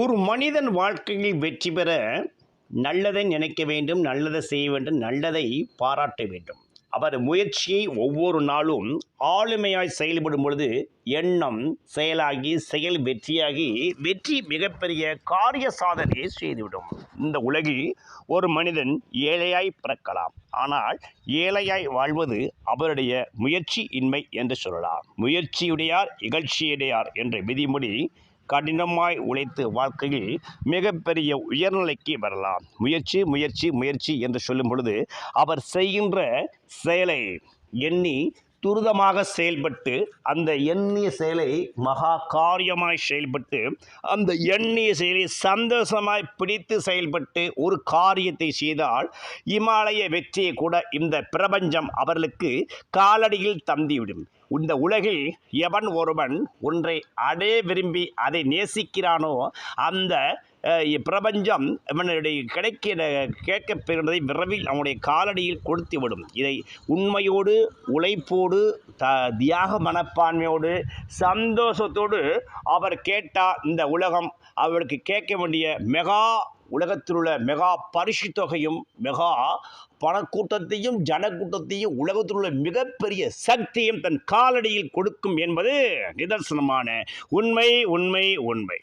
ஒரு மனிதன் வாழ்க்கையில் வெற்றி பெற நல்லதை நினைக்க வேண்டும் நல்லதை செய்ய வேண்டும் நல்லதை பாராட்ட வேண்டும். அவர் முயற்சியை ஒவ்வொரு நாளும் ஆளுமையாய் செயல்படும் பொழுது எண்ணம் செயலாகி செயல் வெற்றியாகி வெற்றி மிகப்பெரிய காரிய சாதனையை செய்துவிடும். இந்த உலகில் ஒரு மனிதன் ஏழையாய் பிறக்கலாம். ஆனால் ஏழையாய் வாழ்வது அவருடைய முயற்சி இன்மை என்று சொல்லலாம். முயற்சியுடையார் இகழ்ச்சியுடையார் என்ற விதிமுடி கடினமாய் உழைத்து வாழ்க்கையில் மிகப்பெரிய உயர்நிலைக்கு வரலாம். முயற்சி முயற்சி முயற்சி என்று சொல்லும் பொழுது அவர் செய்கின்ற செயலை எண்ணி துரிதமாக செயல்பட்டு அந்த எண்ணிய செயலை மகா காரியமாய் செயல்பட்டு அந்த எண்ணிய செயலை சந்தோஷமாய் பிடித்து செயல்பட்டு ஒரு காரியத்தை செய்தால் இமாலய வெற்றியை கூட இந்த பிரபஞ்சம் அவர்களுக்கு காலடியில் தந்திவிடும். இந்த உலகில் எவன் ஒருவன் ஒன்றை அடைய விரும்பி அதை நேசிக்கிறானோ அந்த பிரபஞ்சம் இவனுடைய கிடைக்கிற கேட்கப் விரைவில் அவனுடைய காலடியில் கொடுத்து விடும் இதை உண்மையோடு உழைப்போடு த தியாக மனப்பான்மையோடு சந்தோஷத்தோடு அவர் கேட்டால் இந்த உலகம் அவருக்கு கேட்க வேண்டிய மெகா உலகத்தில் உள்ள மெகா பரிசு தொகையும் மெகா பணக்கூட்டத்தையும் ஜனக்கூட்டத்தையும் உலகத்தில் உள்ள மிகப்பெரிய சக்தியும் தன் காலடியில் கொடுக்கும் என்பது நிதர்சனமான உண்மை உண்மை உண்மை.